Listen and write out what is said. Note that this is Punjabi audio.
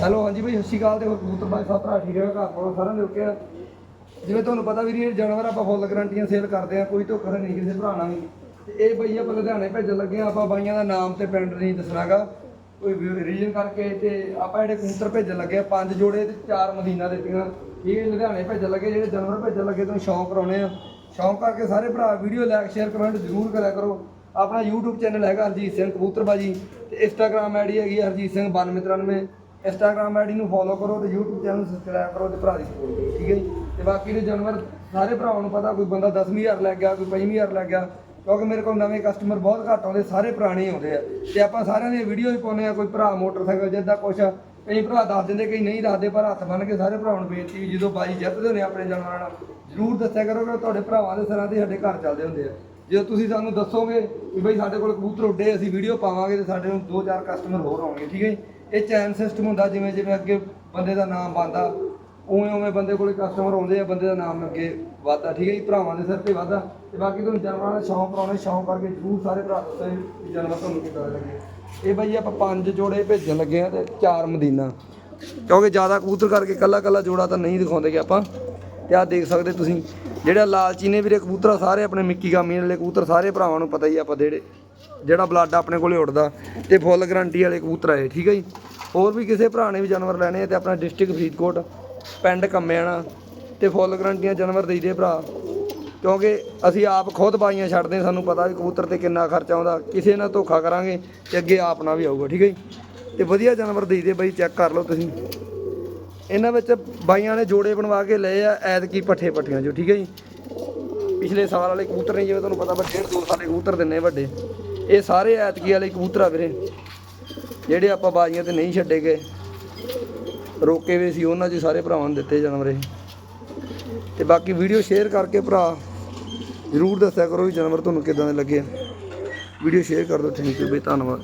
ਹੈਲੋ, ਹਾਂਜੀ ਭਾਈ, ਸਤਿ ਸ਼੍ਰੀ ਅਕਾਲ ਤੇ ਹੋਰ ਕਬੂਤਰ ਬਾਈ ਸਾਹਿਬ, ਭਰਾ ਠੀਕ ਹੈ, ਘਰ ਕੋਲ ਸਾਰਿਆਂ ਦੇ ਓਕੇ ਆ? ਜਿਵੇਂ ਤੁਹਾਨੂੰ ਪਤਾ ਵੀ ਇਹ ਜਾਨਵਰ ਆਪਾਂ ਫੁੱਲ ਗਰੰਟੀਆਂ ਸੇਲ ਕਰਦੇ ਆ, ਕੋਈ ਧੋਖਾ ਨਹੀਂ ਕਿਸੇ ਭਰਾ ਨਾਲ ਵੀ। ਇਹ ਬਈ ਆਪਾਂ ਲੁਧਿਆਣੇ ਭੇਜਣ ਲੱਗੇ ਆ, ਆਪਾਂ ਬਾਈਆਂ ਦਾ ਨਾਮ ਤੇ ਪਿੰਡ ਨਹੀਂ ਦੱਸਣਾਗਾ। ਕੋਈ ਰੀਜਨ ਕਰਕੇ ਤੇ ਆਪਾਂ ਜਿਹੜੇ ਕਬੂਤਰ ਭੇਜਣ ਲੱਗੇ ਆ, ਪੰਜ ਜੋੜੇ ਤੇ ਚਾਰ ਮਦੀਨਾ ਦਿੱਤੀਆਂ। ਇਹ ਲੁਧਿਆਣੇ ਭੇਜਣ ਲੱਗੇ, ਜਿਹੜੇ ਜਾਨਵਰ ਭੇਜਣ ਲੱਗੇ, ਤੁਹਾਨੂੰ ਸ਼ੌਂਕ ਕਰਾਉਣੇ ਆ। ਸ਼ੌਂਕ ਕਰਕੇ ਸਾਰੇ ਭਰਾ ਵੀਡੀਓ ਲਾਈਕ ਸ਼ੇਅਰ ਕਮੈਂਟ ਜ਼ਰੂਰ ਕਰਿਆ ਕਰੋ। ਆਪਣਾ YouTube ਚੈਨਲ ਹੈਗਾ ਹਰਜੀਤ ਸਿੰਘ ਕਬੂਤਰਬਾਜੀ, ਤੇ Instagram ਆਈਡੀ ਹੈਗੀ ਹਰਜੀਤ ਸਿੰਘ 9293 ਇੰਸਟਾਗ੍ਰam ਆਈਡੀ ਨੂੰ ਫੋਲੋ ਕਰੋ ਤੇ YouTube ਚੈਨਲ ਨੂੰ ਸਬਸਕ੍ਰਾਈਬ ਕਰੋ ਤੇ ਭਰਾ ਦੀ ਸਪੋਰਟ ਕਰੋ, ਠੀਕ ਹੈ ਜੀ? ਤੇ ਬਾਕੀ ਦੇ ਜਾਨਵਰ, ਸਾਰੇ ਭਰਾਵਾਂ ਨੂੰ ਪਤਾ, ਕੋਈ ਬੰਦਾ 10000 ਲੱਗ ਗਿਆ, ਕੋਈ 5000 ਲੱਗ ਗਿਆ, ਕਿਉਂਕਿ ਮੇਰੇ ਕੋਲ ਨਵੇਂ ਕਸਟਮਰ ਬਹੁਤ ਘੱਟ ਆਉਂਦੇ, ਸਾਰੇ ਪੁਰਾਣੇ ਆਉਂਦੇ ਆ। ਤੇ ਆਪਾਂ ਸਾਰਿਆਂ ਦੀਆਂ ਵੀਡੀਓ ਹੀ ਪਾਉਂਦੇ ਆ ਕੋਈ ਭਰਾ ਮੋਟਰਸਾਈਕਲ ਜਿੱਦਾਂ ਕੁਛ ਕਈ ਭਰਾ ਦੱਸ ਦਿੰਦੇ, ਕਈ ਨਹੀਂ ਦੱਸਦੇ ਪਰ ਹੱਥ ਬੰਨ ਕੇ ਸਾਰੇ ਭਰਾਵਾਂ ਨੂੰ ਬੇਨਤੀ ਵੀ ਜਦੋਂ ਬਾਜੀ ਜਿੱਤਦੇ ਨੇ ਆਪਣੇ ਜਾਨਵਰਾਂ ਨਾਲ, ਜ਼ਰੂਰ ਦੱਸਿਆ ਕਰੋ ਕਿ ਤੁਹਾਡੇ ਭਰਾਵਾਂ ਦੇ ਸਿਰਾਂ ਤੇ ਸਾਡੇ ਘਰ ਚੱਲਦੇ ਹੁੰਦੇ ਆ। ਜੇ ਤੁਸੀਂ ਸਾਨੂੰ ਦੱਸੋਗੇ ਕਿ ਬਈ ਸਾਡੇ ਕੋਲ ਕਬੂਤਰ ਉੱਡੇ, ਅਸੀਂ ਵੀਡੀਓ ਪਾਵਾਂਗੇ ਤੇ ਸਾਡੇ ਨੂੰ ਦੋ ਚਾਰ ਕਸਟਮਰ ਹੋਰ ਆਉਣਗੇ, ਠੀਕ ਹੈ ਜੀ? ਇਹ ਚੈਨ ਸਿਸਟਮ ਹੁੰਦਾ, ਜਿਵੇਂ ਜਿਵੇਂ ਅੱਗੇ ਬੰਦੇ ਦਾ ਨਾਮ ਬਣਦਾ, ਉਵੇਂ ਉਵੇਂ ਬੰਦੇ ਕੋਲੇ ਕਸਟਮਰ ਆਉਂਦੇ ਆ, ਬੰਦੇ ਦਾ ਨਾਮ ਅੱਗੇ ਵਧਦਾ, ਠੀਕ ਹੈ ਜੀ? ਭਰਾਵਾਂ ਦੇ ਸਿਰ ਤੇ ਵਧਦਾ। ਤੇ ਬਾਕੀ ਤੁਹਾਨੂੰ ਜਾਨਵਰਾਂ ਦਾ ਸ਼ੌਂਕ ਕਰਾਉਣੇ ਸ਼ੌਂਕ ਕਰਕੇ ਜ਼ਰੂਰ ਸਾਰੇ ਭਰਾ ਦੱਸੋ ਵੀ ਜਾਨਵਰ ਤੁਹਾਨੂੰ ਕਿੱਦਾਂ ਦੇ ਲੱਗੇ। ਇਹ ਬਈ ਆਪਾਂ ਪੰਜ ਜੋੜੇ ਭੇਜਣ ਲੱਗੇ ਆ ਤੇ ਚਾਰ ਮਦੀਨਾ। ਕਿਉਂਕਿ ਜ਼ਿਆਦਾ ਕਬੂਤਰ ਕਰਕੇ ਕੱਲਾ ਕੱਲਾ ਜੋੜਾ ਤਾਂ ਨਹੀਂ ਦਿਖਾਉਂਦੇ ਦਿਖਾਉਂਦੇਗੇ ਆਪਾਂ। ਤੇ ਆਹ ਦੇਖ ਸਕਦੇ ਤੁਸੀਂ, ਜਿਹੜਾ ਲਾਲਚੀ ਨੇ ਵੀਰੇ ਕਬੂਤਰ ਆ ਸਾਰੇ ਆਪਣੇ ਮਿੱਕੀ ਗਾਮੀ ਵਾਲੇ ਕਬੂਤਰ ਸਾਰੇ ਭਰਾਵਾਂ ਨੂੰ ਪਤਾ ਹੀ ਆਪਾਂ ਜਿਹੜੇ। ਜਿਹੜਾ ਬਲੱਡ ਆਪਣੇ ਕੋਲੇ ਉੱਡਦਾ ਤੇ ਫੁੱਲ ਗਰੰਟੀ ਵਾਲੇ ਕਬੂਤਰ ਆਏ ਠੀਕ ਹੈ ਜੀ? ਹੋਰ ਵੀ ਕਿਸੇ ਭਰਾ ਨੇ ਵੀ ਜਾਨਵਰ ਲੈਣੇ ਆ ਤੇ ਆਪਣਾ ਡਿਸਟ੍ਰਿਕਟ ਫਰੀਦਕੋਟ, ਪਿੰਡ ਕੰਮਿਆਣਾ ਤੇ ਫੁੱਲ ਗਰੰਟੀਆਂ ਜਾਨਵਰ ਦੇਈਦੇ ਭਰਾ। ਕਿਉਂਕਿ ਅਸੀਂ ਆਪ ਖੁਦ ਬਾਈਆਂ ਛੱਡਦੇ, ਸਾਨੂੰ ਪਤਾ ਵੀ ਕਬੂਤਰ ਤੇ ਕਿੰਨਾ ਖਰਚਾ ਆਉਂਦਾ, ਕਿਸੇ ਨਾਲ ਧੋਖਾ ਕਰਾਂਗੇ ਤੇ ਅੱਗੇ ਆਪ ਨਾਲ ਵੀ ਆਊਗਾ, ਠੀਕ ਹੈ ਜੀ? ਤੇ ਵਧੀਆ ਜਾਨਵਰ ਦੇਈਦੇ ਬਾਈ, ਚੈੱਕ ਕਰ ਲਓ ਤੁਸੀਂ। ਇਹਨਾਂ ਵਿੱਚ ਬਾਈਆਂ ਨੇ ਜੋੜੇ ਬਣਵਾ ਕੇ ਲਏ ਆ, ਐਤਕੀ ਪੱਠੇ ਪੱਠੀਆਂ ਜੋ, ਠੀਕ ਹੈ ਜੀ? ਪਿਛਲੇ ਸਾਲ ਵਾਲੇ ਕਬੂਤਰ ਨੇ, ਜਿਵੇਂ ਤੁਹਾਨੂੰ ਪਤਾ ਵਾ ਡੇਢ ਦੋ ਸਾਲੇ ਕਬੂਤਰ ਦਿੰਨੇ ਵੱਡੇ। ਇਹ ਸਾਰੇ ਐਤਕੀ ਵਾਲੇ ਕਬੂਤਰ ਆ ਵੀਰੇ, ਜਿਹੜੇ ਆਪਾਂ ਬਾਜ਼ੀਆਂ ਤੇ ਨਹੀਂ ਛੱਡੇ ਗਏ। ਰੋਕੇ ਵੇ ਸੀ, ਉਹਨਾਂ 'ਚ ਸਾਰੇ ਭਰਾਵਾਂ ਨੂੰ ਦਿੱਤੇ ਜਾਨਵਰ ਇਹ ਤੇ ਬਾਕੀ ਵੀਡੀਓ ਸ਼ੇਅਰ ਕਰਕੇ ਭਰਾ, ਜ਼ਰੂਰ ਦੱਸਿਆ ਕਰੋ ਵੀ ਜਾਨਵਰ ਤੁਹਾਨੂੰ ਕਿਦਾਂ ਦੇ ਲੱਗੇ ਆ। ਵੀਡੀਓ ਸ਼ੇਅਰ ਕਰ ਦਿਓ ਥੈਂਕ ਯੂ ਬਈ, ਧੰਨਵਾਦ।